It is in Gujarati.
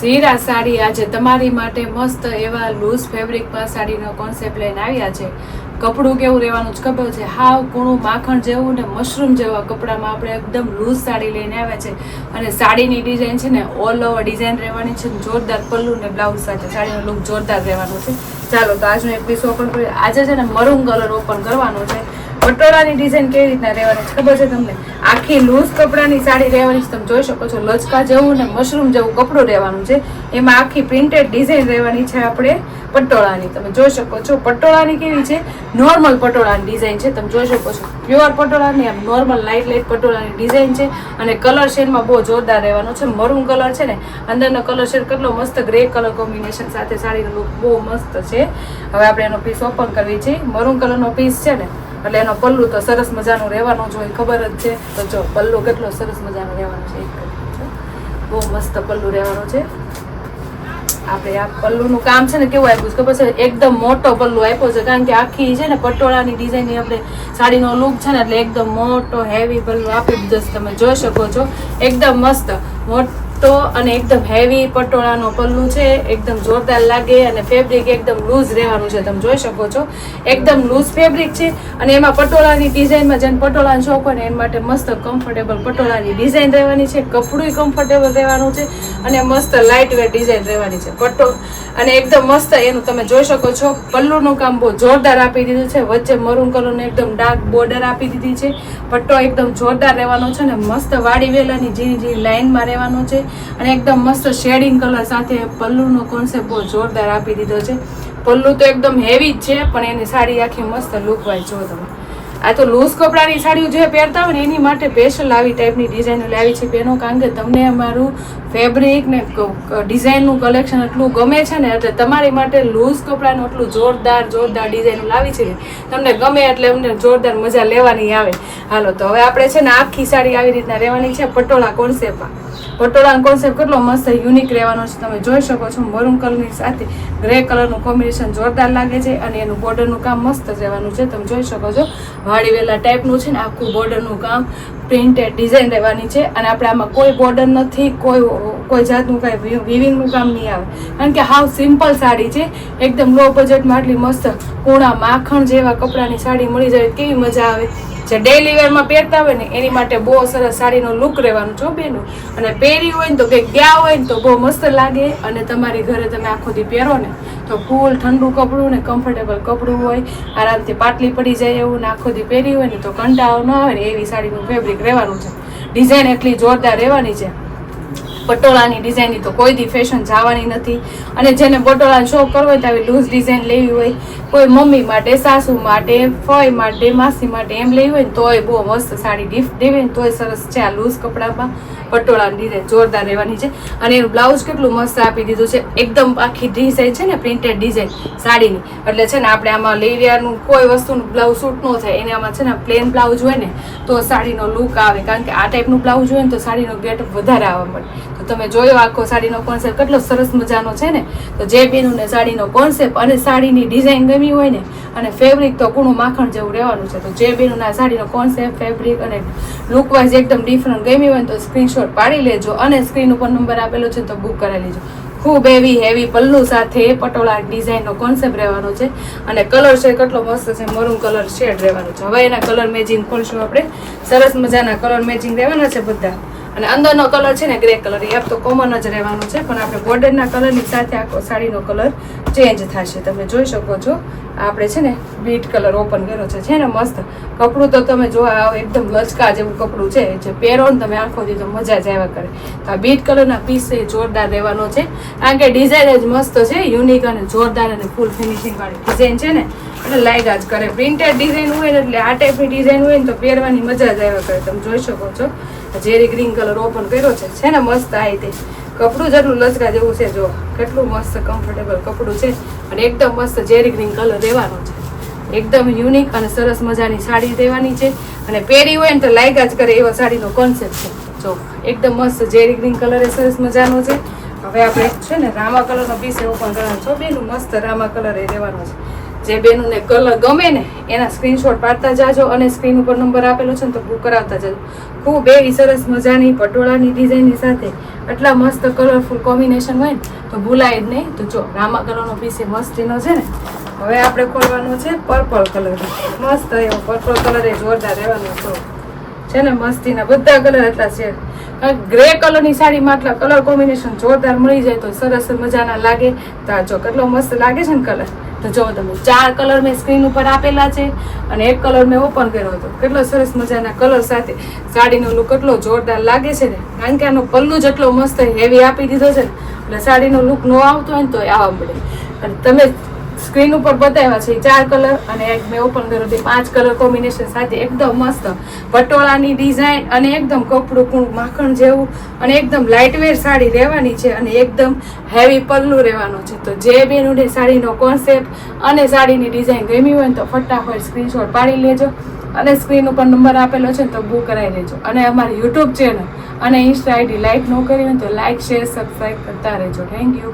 ઝીરા સાડી આજે તમારી માટે મસ્ત એવા લૂઝ ફેબ્રિકમાં સાડીનો કોન્સેપ્ટ લઈને આવ્યા છે. કપડું કેવું રહેવાનું છે ખબર છે. હાવ કૂણું માખણ જેવું ને મશરૂમ જેવા કપડામાં આપણે એકદમ લૂઝ સાડી લઈને આવ્યા છે. અને સાડીની ડિઝાઇન છે ને ઓલ ઓવર ડિઝાઇન રહેવાની છે જોરદાર પલ્લુ ને બ્લાઉઝ સાથે. સાડીનો લુક જોરદાર રહેવાનો છે. ચાલો, તો આજનો એક પીસ ઓપન કરીએ. આજે છે ને મરૂન કલર ઓપન કરવાનો છે. પટોળાની ડિઝાઇન કેવી રીતના રહેવાની ખબર છે તમને? આખી લૂઝ કપડાની સાડી રહેવાની છે. તમે જોઈ શકો છો, લચકા જેવું ને મશરૂમ જેવું કપડું રહેવાનું છે. એમાં આખી પ્રિન્ટેડ ડિઝાઇન રહેવાની છે આપણે પટોળાની. તમે જોઈ શકો છો, પટોળાની કેવી છે? નોર્મલ પટોળાની ડિઝાઇન છે. તમે જોઈ શકો છો પ્યોર પટોળાની, આમ નોર્મલ લાઇટ લાઇટ પટોળાની ડિઝાઇન છે. અને કલર શેડમાં બહુ જોરદાર રહેવાનો છે. મરૂન કલર છે ને, અંદરનો કલર શેડ કેટલો મસ્ત ગ્રે કલર કોમ્બિનેશન સાથે સાડીનો લુક બહુ મસ્ત છે. હવે આપણે એનો પીસ ઓપન કરવી છે. મરૂન કલરનો પીસ છે ને એટલે એનો પલ્લુ તો સરસ મજાનું રહેવાનું જ હોય, ખબર જ છે. તો જો, પલ્લુ કેટલો સરસ મજાનું રહેવાનો છે બહુ મસ્ત પલ્લુ રહેવાનો છે. આપણે આ પલ્લુનું કામ છે ને કેવું આપ્યું છે, ખબર છે? એકદમ મોટો પલ્લુ આપ્યો છે, કારણ કે આખી છે ને પટોળાની ડિઝાઇન આપણે સાડીનો લુક છે ને, એટલે એકદમ મોટો હેવી પલ્લુ આપી દીધો છે તમે, જોઈ શકો છો. એકદમ મસ્ત, મોટો અને એકદમ હેવી પટોળાનો પલ્લું છે, એકદમ જોરદાર લાગે અને ફેબ્રિક એકદમ લૂઝ રહેવાનું છે, તમે જોઈ શકો છો. એકદમ લૂઝ ફેબ્રિક છે અને એમાં પટોળાની ડિઝાઇનમાં જેને પટોળાનો શોખ હોય ને એના માટે મસ્ત કમ્ફર્ટેબલ પટોળાની ડિઝાઇન રહેવાની છે કપડું કમ્ફર્ટેબલ રહેવાનું છે અને મસ્ત લાઇટ વેટ ડિઝાઇન રહેવાની છે. પટો અને એકદમ મસ્ત એનું તમે જોઈ શકો છો, પલ્લુનું કામ બહુ જોરદાર આપી દીધું છે. વચ્ચે મરૂન કલરનું એકદમ ડાર્ક બોર્ડર આપી દીધી છે. પટ્ટો એકદમ જોરદાર રહેવાનો છે ને મસ્ત વાડી વેલાની ઝીણી ઝીણી લાઇનમાં રહેવાનો છે. અને એકદમ મસ્ત શેડિંગ કલર સાથે પલ્લુનો કોન્સેપ્ટ બહુ જોરદાર આપી દીધો છે. પલ્લુ તો એકદમ હેવી જ છે, પણ એની સાડી આખી મસ્ત લુક વાય જો તમે. આ તો લૂઝ કપડાની સાડીઓ જે પહેરતા હોય ને એની માટે સ્પેશિયલ આવી ટાઈપની ડિઝાઇનો લાવી છે. બેનો કારણ કે તમને અમારું ફેબ્રિક ને ડિઝાઇનનું કલેક્શન એટલું ગમે છે ને, એટલે તમારી માટે લૂઝ કપડાનું એટલું જોરદાર જોરદાર ડિઝાઇનો લાવી છે. તમને ગમે એટલે અમને જોરદાર મજા લેવાની આવે. હાલો, તો હવે આપણે છે ને આખી સાડી આવી રીતના રહેવાની છે, પટોળા કોન્સેપ્ટમાં પટોળાનો કોન્સેપ્ટ કેટલો મસ્ત યુનિક રહેવાનો છે. તમે જોઈ શકો છો મરૂન કલરની સાથે ગ્રે કલરનું કોમ્બિનેશન જોરદાર લાગે છે અને એનું બોર્ડરનું કામ મસ્ત રહેવાનું છે. તમે જોઈ શકો છો વાળીવેલા ટાઈપનું છે ને આખું બોર્ડરનું કામ પ્રિન્ટેડ ડિઝાઇન રહેવાની છે. અને આપણે આમાં કોઈ બોર્ડર નથી, કોઈ કોઈ જાતનું કાંઈ વિવિંગનું કામ નહીં આવે. કારણ કે હાવ સિમ્પલ સાડી છે, એકદમ લો બજેટમાં આટલી મસ્ત કૂણા માખણ જેવા કપડાની સાડી મળી જાય, કેવી મજા આવે. જે ડેલી વેરમાં પહેરતા હોય ને, એની માટે બહુ સરસ સાડીનો લુક રહેવાનું છો બેનો. અને પહેરી હોય ને તો કંઈક ગયા હોય ને તો બહુ મસ્ત લાગે. અને તમારી ઘરે તમે આખો દી પહેરો ને, તો ફૂલ ઠંડુ કપડું ને કમ્ફર્ટેબલ કપડું હોય. આરામથી પાટલી પડી જાય એવું ને આખો દી પહેરી હોય ને તો કંટાળો ન આવે ને એવી સાડીનું ફેબ્રિક રહેવાનું છે. ડિઝાઇન એટલી જોરદાર રહેવાની છે. પટોળાની ડિઝાઇનની તો કોઈ દી ફેશન જવાની નથી. અને જેને પટોળાનો શોખ કરવો હોય તો આવી લૂઝ ડિઝાઇન લેવી હોય. કોઈ મમ્મી માટે, સાસુ માટે ફોય માટે, માસી માટે એમ લેવી હોય ને તોય બહુ મસ્ત સાડી ગિફ્ટ દેવી ને તોય સરસ છે આ લૂઝ કપડામાં. પટોળાની ડિઝાઇન જોરદાર રહેવાની છે. અને એનું બ્લાઉઝ કેટલું મસ્ત આપી દીધું છે. એકદમ આખી ડિઝાઇન છે ને પ્રિન્ટેડ ડિઝાઇન સાડીની. એટલે છે ને આપણે આમાં લેરિયાનું કોઈ વસ્તુનું બ્લાઉઝ સૂટ ન થાય. એને આમાં છે ને પ્લેન બ્લાઉઝ હોય ને તો સાડીનો લુક આવે. કારણ કે આ ટાઈપનું બ્લાઉઝ હોય ને તો સાડીનો ગેટ વધારે આવવા મળે તમે જોયો આખો સાડીનો કોન્સેપ્ટ કેટલો સરસ મજાનો છે ને. તો જે બેનુંને સાડીનો કોન્સેપ્ટ અને સાડીની ડિઝાઇન ગમી હોય ને, અને ફેબ્રિક તો કૂણું માખણ જેવું રહેવાનું છે. તો જે બેનું આ સાડીનો કોન્સેપ્ટ ફેબ્રિક અને લુક એકદમ ડિફરન્ટ ગમી હોય ને, તો સ્ક્રીનશોટ પાડી લેજો અને સ્ક્રીન ઉપર નંબર આપેલો છે તો બુક કરાવી લેજો. ખૂબ એવી હેવી પલ્લુ સાથે પટોળા ડિઝાઇનનો કોન્સેપ્ટ રહેવાનો છે. અને કલર છે કેટલો મસ્ત છે મરૂન કલર શેડ રહેવાનો છે. હવે એના કલર મેચિંગ ખોલશું આપણે. સરસ મજાના કલર મેચિંગ રહેવાના છે બધા. અને અંદરનો કલર છે ને ગ્રે કલર, એ તો કોમન જ રહેવાનો છે, પણ આપણે બોર્ડરના કલરની સાથે આખો સાડીનો કલર ચેન્જ થશે. તમે જોઈ શકો છો, આપણે છે ને બીટ કલર ઓપન કર્યો છે છે ને મસ્ત. કપડું તો તમે જો આ એકદમ લચકા જેવું કપડું છે, જે પહેરો ને તમે આખો તો મજા જ આવ્યા કરે. તો આ બીટ કલરના પીસ એ જોરદાર રહેવાનો છે, કારણ કે ડિઝાઇન જ મસ્ત છે યુનિક અને જોરદાર અને ફૂલ ફિનિશિંગવાળી ડિઝાઇન છે ને. એટલે લાગ્યા જ કરે. પ્રિન્ટેડ ડિઝાઇન હોય ને એટલે આ ટાઈપની ડિઝાઇન હોય ને તો પહેરવાની મજા જ આવ્યા કરે. તમે જોઈ શકો છો. જેરી ગ્રીન કલર ઓપન કર્યો છે. છે ને મસ્ત આ રીતે. કપડું જેટલું લચકા જેવું છે જો કેટલું મસ્ત કમ્ફર્ટેબલ કપડું છે. અને એકદમ મસ્ત ઝેરી ગ્રીન કલર રહેવાનો છે. એકદમ યુનિક અને સરસ મજાની સાડી દેવાની છે. અને પહેરી હોય ને તો લાયકા જ કરે એવો સાડીનો કોન્સેપ્ટ છે. જો, એકદમ મસ્ત ઝેરી ગ્રીન કલર એ સરસ મજાનો છે. હવે આપણે છે ને રામા કલરનો પીસ પણ કરવાનો છો. બેનું મસ્ત રામા કલર એ રહેવાનો છે. જે બેનુને કલર ગમે ને, એના સ્ક્રીનશોટ પાડતા જાજો અને સ્ક્રીન ઉપર નંબર આપેલો છે ને તો બુક કરાવતા જાજો. ખૂબ એવી સરસ મજાની પટોળાની ડિઝાઇનની સાથે આટલા મસ્ત કલરફુલ કોમ્બિનેશન હોય ને, તો ભૂલાય જ નહીં. તો જો, રામા કલરનો પીસ એ મસ્તીનો છે ને, હવે આપણે ખોલવાનો છે પર્પલ કલર મસ્ત એવો પર્પલ કલર એ જોરદાર રહેવાનો છો. છે ને, મસ્તીના બધા કલર એટલા છે. ગ્રે કલરની સાડીમાં આટલા કલર કોમ્બિનેશન જોરદાર મળી જાય તો સરસ મજાના લાગે. તો આ જો, કેટલો મસ્ત લાગે છે ને કલર તો જો તમે ચાર કલર મેં સ્ક્રીન ઉપર આપેલા છે અને એક કલર મેં ઓપન કર્યો હતો. કેટલો સરસ મજાના કલર સાથે સાડીનો લુક એટલો જોરદાર લાગે છે ને. કારણ કે આનો પલ્લુ જેટલો મસ્ત હેવી આપી દીધો છે ને, એટલે સાડીનો લુક ન આવતો હોય ને તો આવવા મળે. અને તમે સ્ક્રીન ઉપર બતાવ્યા છે, ચાર કલર અને એક મેં ઓપન કર્યો તે પાંચ કલર કોમ્બિનેશન સાથે એકદમ મસ્ત. પટોળાની ડિઝાઇન અને એકદમ કપડું કૂણું માખણ જેવું અને એકદમ લાઇટવેર સાડી રહેવાની છે અને એકદમ હેવી પલ્લું રહેવાનું છે. તો જે બેનુને સાડીનો કોન્સેપ્ટ અને સાડીની ડિઝાઇન ગમી હોય તો ફટાફટ સ્ક્રીનશોટ પાડી લેજો અને સ્ક્રીન ઉપર નંબર આપેલો છે તો બુક કરાવી લેજો. અને અમારી યુટ્યુબ ચેનલ અને ઇન્સ્ટા આઈડી લાઇક ન કરી હોય તો લાઇક શેર સબસ્ક્રાઈબ કરતા રહેજો. Thank you